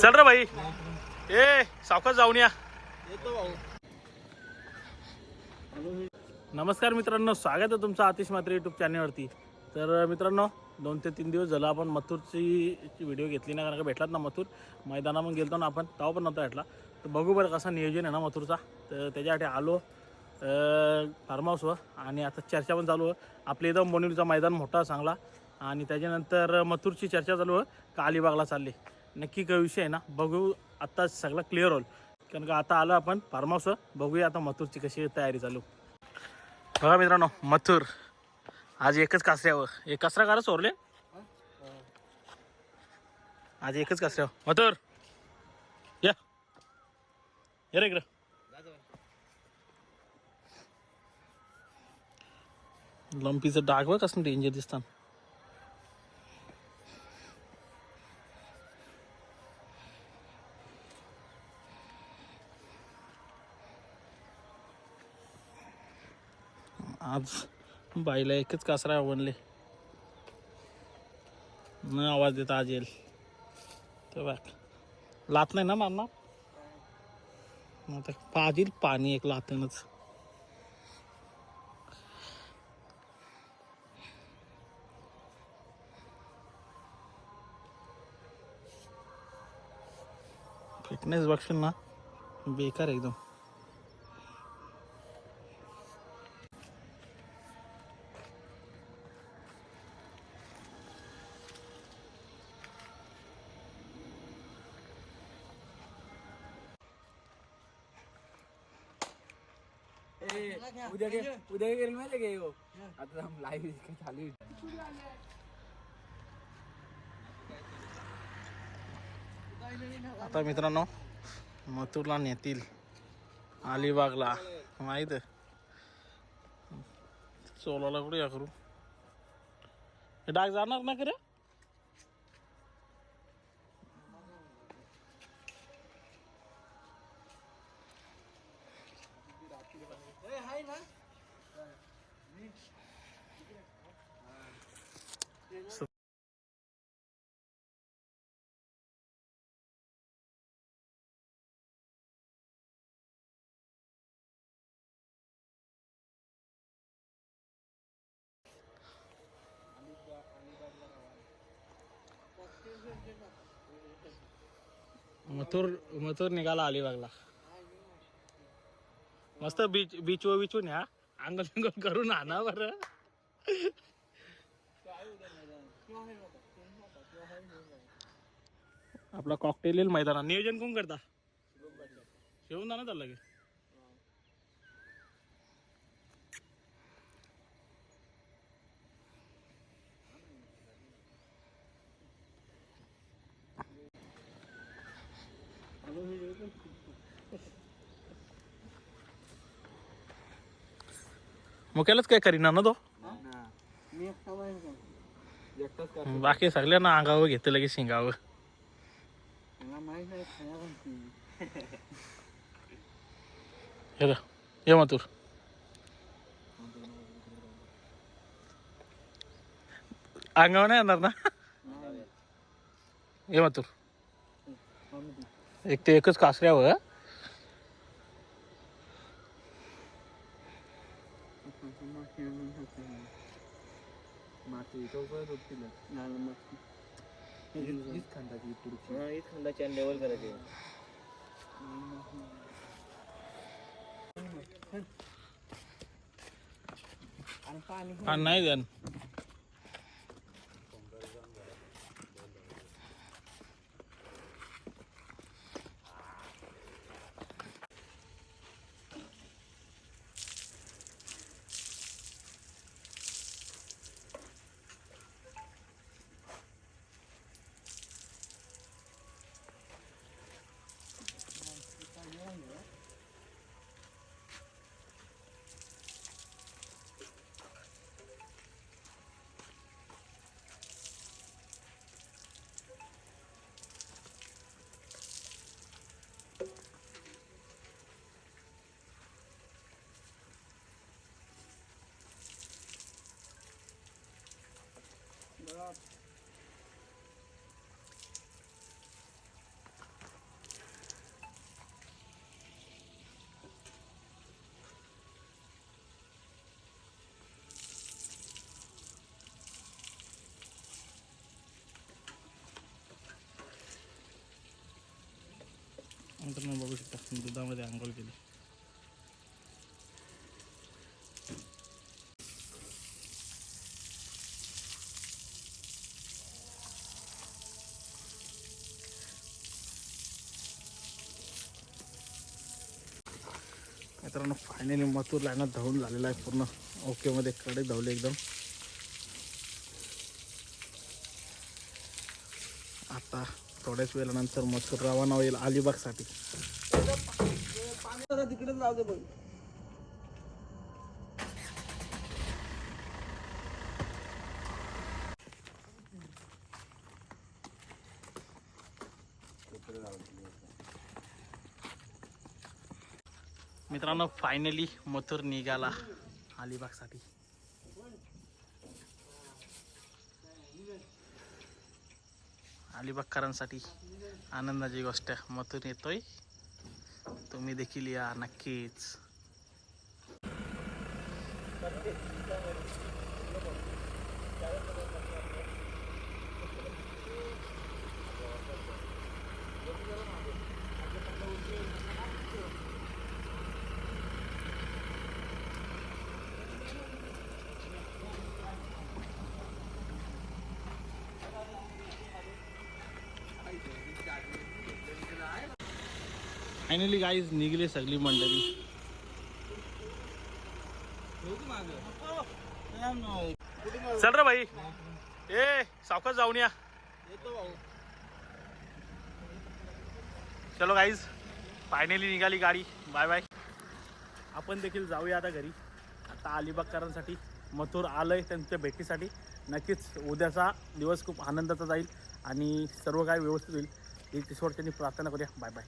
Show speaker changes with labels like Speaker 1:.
Speaker 1: चल रे भाई. ए सावकाश जाऊन या. नमस्कार मित्रांनो स्वागत आहे तुमचं आतिश मात्र यूट्यूब चॅनलवरती तर मित्रांनो दोन ते तीन दिवस झालं आपण मथुरची व्हिडिओ घेतली ना कारण का भेटलात ना मथुर? मैदानामध्ये गेलतो ना आपण तेव्हा पण नव्हता भेटला. तर बघू बरं कसा नियोजन आहे ना मथुरचा. तर त्याच्यासाठी आलो फार्म हाऊसवर आणि आता चर्चा पण चालू आहे. आपल्या इथं बोनिवलीचा मैदान मोठा चांगला. आणि त्याच्यानंतर मथुरची चर्चा चालू आहे. का अलिबागला चालली. नक्की काय विषय आहे ना. बघू आत्ता सगळं क्लिअर होईल. कारण का आता आलो आपण फार्म हाऊसवर बघूया आता मथुरची कशी तयारी चालू. बघा मित्रांनो मथुर. आज एकच कासऱ्यावर. एक कचरा कारच सोरले? आज एकच कासऱ्यावर. मथुर या. रे इकडं. लंपीचं डाग बघ कसं डेंजर दिसतात आज बाईला एकच कासरा आवडले. न आवाज देता आज येईल. तर बघ. लात नाही ना मारणार? आता पाजील पाणी एक लातनच. फिटनेस बघशील ना? बेकार एकदम.
Speaker 2: उद्या गे उद्या गेली माहिती का ह्यो? आता लाईव्ह चालू आहे.
Speaker 1: आता मित्रांनो मथुरला नेतील अलिबागला माहीत सोलाला कुठे या करू? हे डाग जाणार ना खरे? मथुर मथुर निघाला अलिबागला. मस्त बीच बीच व बिचून या. अंगल अंगल करून आणा बरं. आपला कॉकटेल येईल मैदानात. नियोजन कोण करता? शिवून जाणार चाललं की मुक्यालाच काय करीना ना तो?
Speaker 2: मी एकटा माहिती एकटाच
Speaker 1: बाकी सगळ्यांना अंगावर घेतलं लगेच शिंगावं
Speaker 2: मला माहीत नाही खाया कोणती.
Speaker 1: हे बघ, ये मातूर अंगावर नाही येणार ना?
Speaker 2: नाही.
Speaker 1: ये
Speaker 2: मातूर
Speaker 1: एक ते एकच कासऱ्यावर
Speaker 2: माती आणून ठेवते मी. मग तो परत उठतील. नाही, माती. हीच- हीच खंडाची आणि पाणी
Speaker 1: नाही द्या rahat. अंतर बाबू शकता दुधामध्ये आंघोळ केली मित्रांनो फायनली मथूर लाईनात धावून झालेला आहे पूर्ण. ओकेमध्ये कडे धावले एकदम. आता थोड्याच वेळानंतर मथुर रवाना होईल अलिबागसाठी.
Speaker 2: तिकडेच जाऊ दे पण
Speaker 1: मित्रांनो फायनली मथुर निघाला अलिबागसाठी. अलिबागकरांसाठी आनंदाची गोष्ट आहे मथुर येतोय. तुम्ही देखील या नक्कीच. फायनली गाईज निघले सगळी मंडळी. चल रे भाई. ए सावकाश जाऊन या. चलो गाईज फायनली निघाली गाडी. बाय बाय आपण देखील जाऊया आता घरी. आता अलिबागकरांसाठी मथुर आलंय त्यांच्या भेटीसाठी. नक्कीच उद्याचा दिवस खूप आनंदाचा जाईल आणि सर्व काही व्यवस्थित होईल. ही त्यांनी प्रार्थना करूया. Bye bye